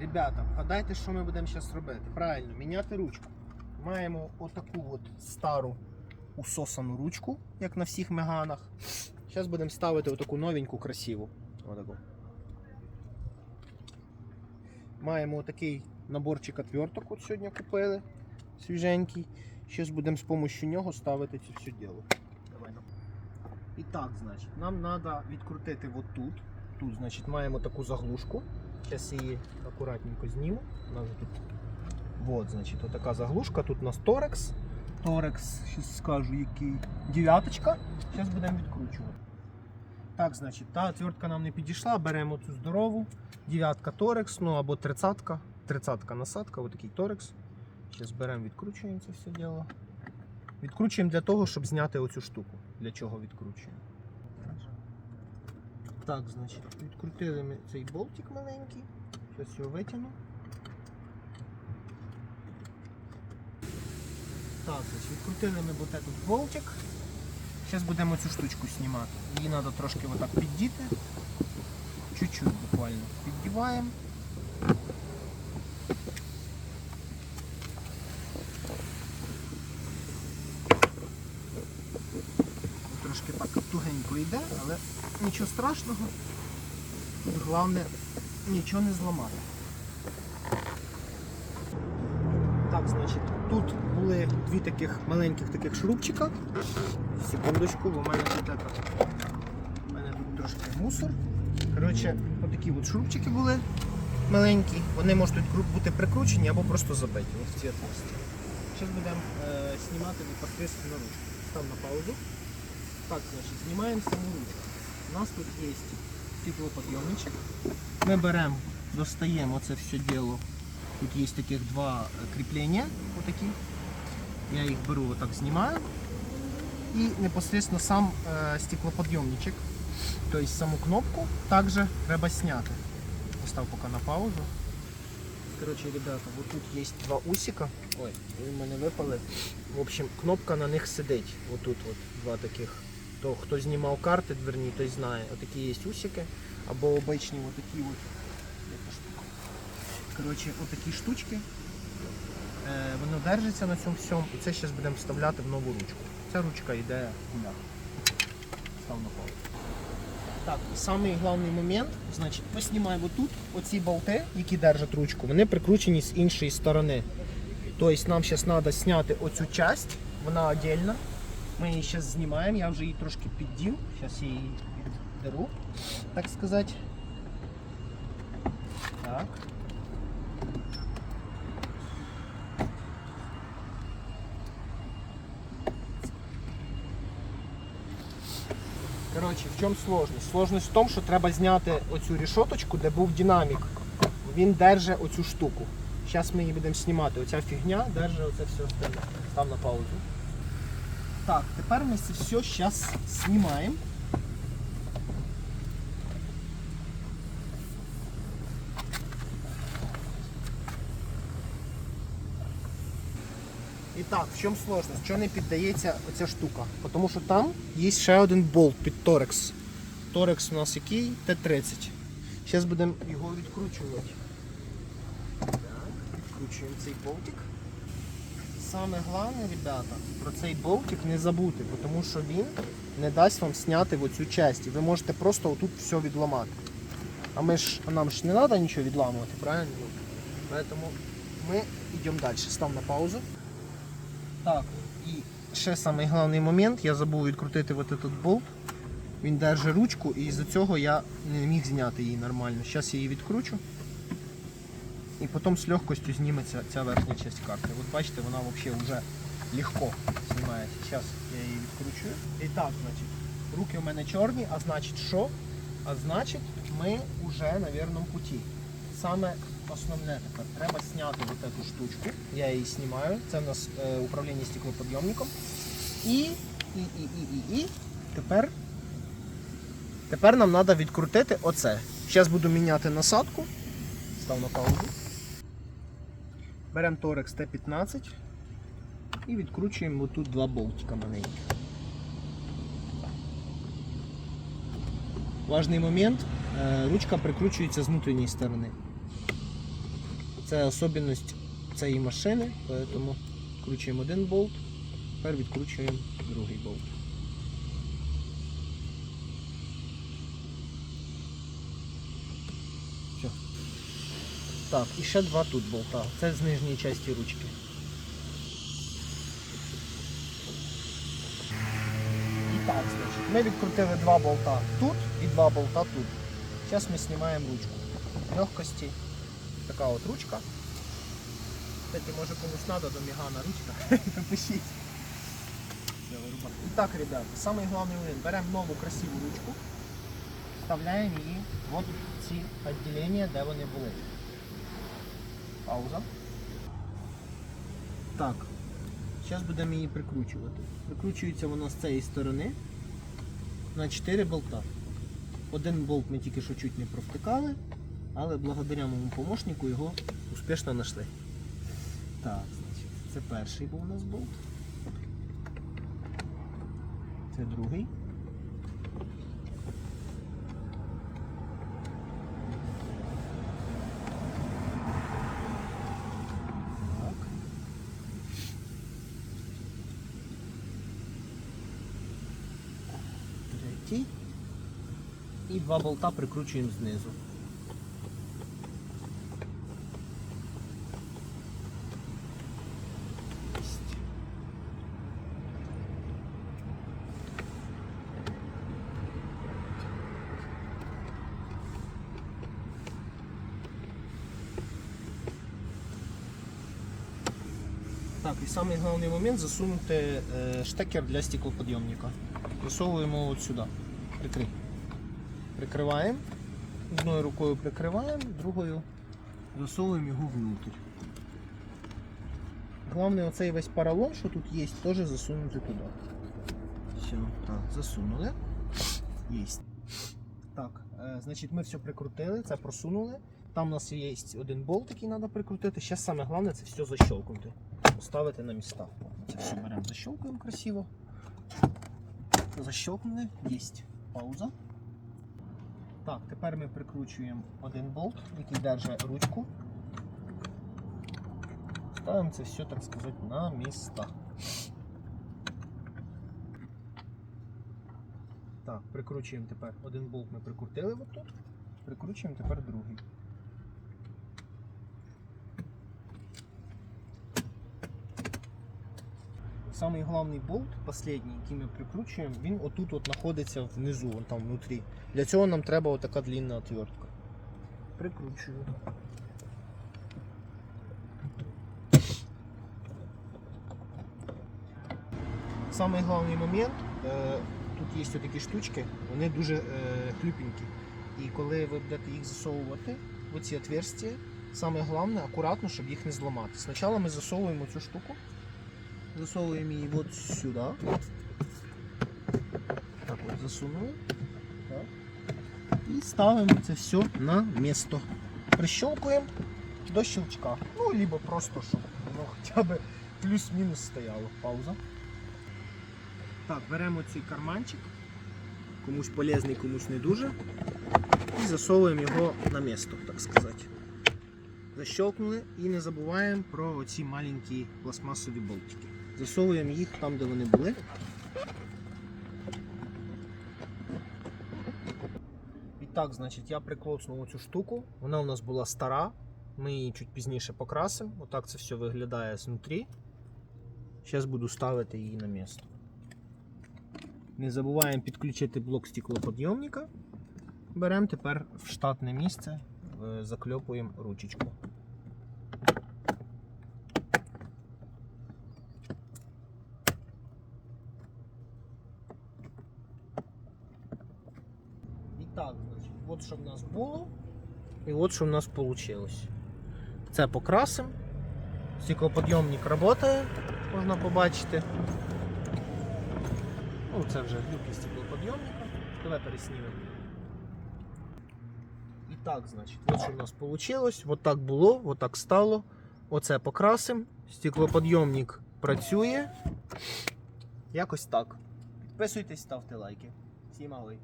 Ребята, вгадайте, що ми будемо зараз робити. Правильно, міняти ручку. Маємо отаку от стару усосану ручку, як на всіх меганах. Зараз будемо ставити отаку новеньку, красиву. Отаку. Маємо отакий наборчик отверток, от сьогодні купили. Свіженький. Зараз будемо з допомогою нього ставити це все діло. Давай. І так, значить, нам треба відкрутити от тут. Тут, значить, маємо таку заглушку. Зараз її акуратненько зніму. Вот, значить, отака заглушка. Тут у нас торекс. Торекс, зараз скажу, який. Дев'яточка. Зараз будемо відкручувати. Так, значить, та отвертка нам не підійшла. Беремо цю здорову. Дев'ятка торекс, ну або тридцатка. Тридцатка насадка, отакий торекс. Зараз беремо, відкручуємо це все діло. Відкручуємо для того, щоб зняти оцю штуку. Для чого відкручуємо? Так, значить, відкрутили ми цей болтик маленький. Зараз його витягну. Так, значить, відкрутили ми вот этот болтик. Зараз будемо цю штучку знімати. Її треба трошки отак піддіти. Чуть-чуть буквально піддіваємо. Трошки так тугенько йде, але нічого страшного. Головне нічого не зламати. Так, значить, тут були дві таких маленьких таких шрубчика. Секундочку, бо в мене тут это, в мене тут трошки мусор. Коротше, отакі от шрубчики були маленькі. Вони можуть бути прикручені або просто забиті. Ось ці отверстия. Зараз будемо е, знімати непосредственно ручку. Став на паузу. Так, значить, знімаємо саму ручку. У нас тут є стеклоподйомничок. Ми беремо, достаємо це все діло. Тут є таких два кріплення. Отакі. Я їх беру, отак знімаю. І непосредственно сам е, стеклоподйомничок. Тобто саму кнопку також треба зняти. Постав поки на паузу. Короче, ребята, вот тут есть два усика. Ой, вони мене випали. В общем, кнопка на них сидить. Вот тут вот два таких. То хто знімав карти дверні, той знає. Отакі є усики. Або обичні отакі от. Коротше, отакі штучки. Е, воно держиться на цьому всьому. І це зараз будемо вставляти в нову ручку. Ця ручка йде гуляти. Став на паузу. Так, самий головний момент, значить, поснімаємо тут оці болти, які держать ручку, вони прикручені з іншої сторони. Тобто нам зараз треба зняти оцю часть, вона віддільна. Ми її зараз знімаємо, я вже її трошки піддів, зараз я її віддеру, так сказати. Так. Коротше, в чому сложність? Сложність в тому, що треба зняти оцю рішоточку, де був динамік. Він держить оцю штуку. Зараз ми її будемо знімати. Оця фігня держить оце все остальне. Став на паузу. Так, тепер ми це все зараз знімаємо. І так, в чому сложність? Чого не піддається оця штука? Тому що там є ще один болт під торекс. Торекс у нас який? Т-30. Зараз будемо його відкручувати. Так, відкручуємо цей болтик. Саме головне, ребята, про цей болтик не забути, тому що він не дасть вам зняти оцю часть. І ви можете просто отут все відламати. А ми ж, нам ж не треба нічого відламувати, правильно? Тому ми йдемо далі. Став на паузу. Так, і ще самий головний момент, я забув відкрутити вот этот болт. Він держить ручку і з-за цього я не міг зняти її нормально. Зараз я її відкручу. І потім з легкостю зніметься ця верхня частина карти. От бачите, вона взагалі вже легко знімається. Зараз я її відкручую. І так, значить, руки у мене чорні, а значить що? А значить, ми вже на вірному путі. Саме основне тепер треба зняти вот эту штучку. Я її знімаю. Це у нас е, управління стеклоподйомником. І, і, і, і, і, і тепер, тепер нам треба відкрутити оце. Зараз буду міняти насадку. Став на паузу. Беремо Torex T15 і відкручуємо отут два болтика маленькі. Важний момент, е, ручка прикручується з внутрішньої сторони. Це особливість цієї машини, тому відкручуємо один болт, тепер відкручуємо другий болт. Все. Так, і ще два тут болта. Це з нижньої частини ручки. І так, значить, ми відкрутили два болта тут і два болта тут. Зараз ми знімаємо ручку. Легкості. Така от ручка. Кстати, може комусь треба до Мігана ручка. І так, ребята, самий головний момент. Беремо нову красиву ручку, вставляємо її от в ці відділення, де вони були. Пауза. Так. Зараз будемо її прикручувати. Прикручується воно з цієї сторони на 4 болта. Один болт ми тільки що чуть не провтикали, але благодаря моєму помощнику його успішно знайшли. Так, значить, це перший був у нас болт. Це другий. Так. Третій. І два болта прикручуємо знизу. Так, і самий головний момент засунути е, штекер для стеклоподйомника. Засовуємо от сюди. Прикрий. Прикриваємо. Одною рукою прикриваємо, другою засовуємо його внутрь. Головне оцей весь поролон, що тут є, теж засунути туди. Все, так, засунули. Єсть. Так, е, значить ми все прикрутили, це просунули. Там у нас є один болт, який треба прикрутити. Зараз саме головне це все защелкнути. Поставити на міста. Це все беремо, защелкуємо красиво. Защелкнули, єсть. Пауза. Так, тепер ми прикручуємо один болт, який держить ручку. Ставимо це все, так сказати, на міста. Так, прикручуємо тепер один болт ми прикрутили отут. Прикручуємо тепер другий. Самий головний болт, останній, який ми прикручуємо, він отут от знаходиться внизу, вон там внутрі. Для цього нам треба отака длинна отвертка. Прикручую. Самий головний момент, е, тут є такі штучки, вони дуже е, хлюпенькі. І коли ви будете їх засовувати в ці отверстия, саме головне акуратно, щоб їх не зламати. Спочатку ми засовуємо цю штуку, засовуємо її от сюди. Так от засунули. Так. І ставимо це все на місто. Прищелкуємо до щелчка. Ну, либо просто, щоб воно хоча б плюс-мінус стояло. Пауза. Так, беремо цей карманчик. Комусь полезний, комусь не дуже. І засовуємо його на місто, так сказати. Защелкнули і не забуваємо про ці маленькі пластмасові болтики. Засовуємо їх там, де вони були. І так, значить, я приклоцнув цю штуку. Вона у нас була стара. Ми її чуть пізніше покрасимо. Отак це все виглядає знутрі. Зараз буду ставити її на місто. Не забуваємо підключити блок стеклоподйомника. Беремо тепер в штатне місце, е, закльопуємо ручечку. І так, значить, от що в нас було, і от що в нас вийшло. Це покрасимо. Стеклоподйомник працює, можна побачити. Ну, це вже глюки стеклоподйомника. Давай переснімемо. І так, значить, от що в нас вийшло. От так було, от так стало. Оце покрасимо. Стеклоподйомник працює. Якось так. Підписуйтесь, ставте лайки. Всім агой.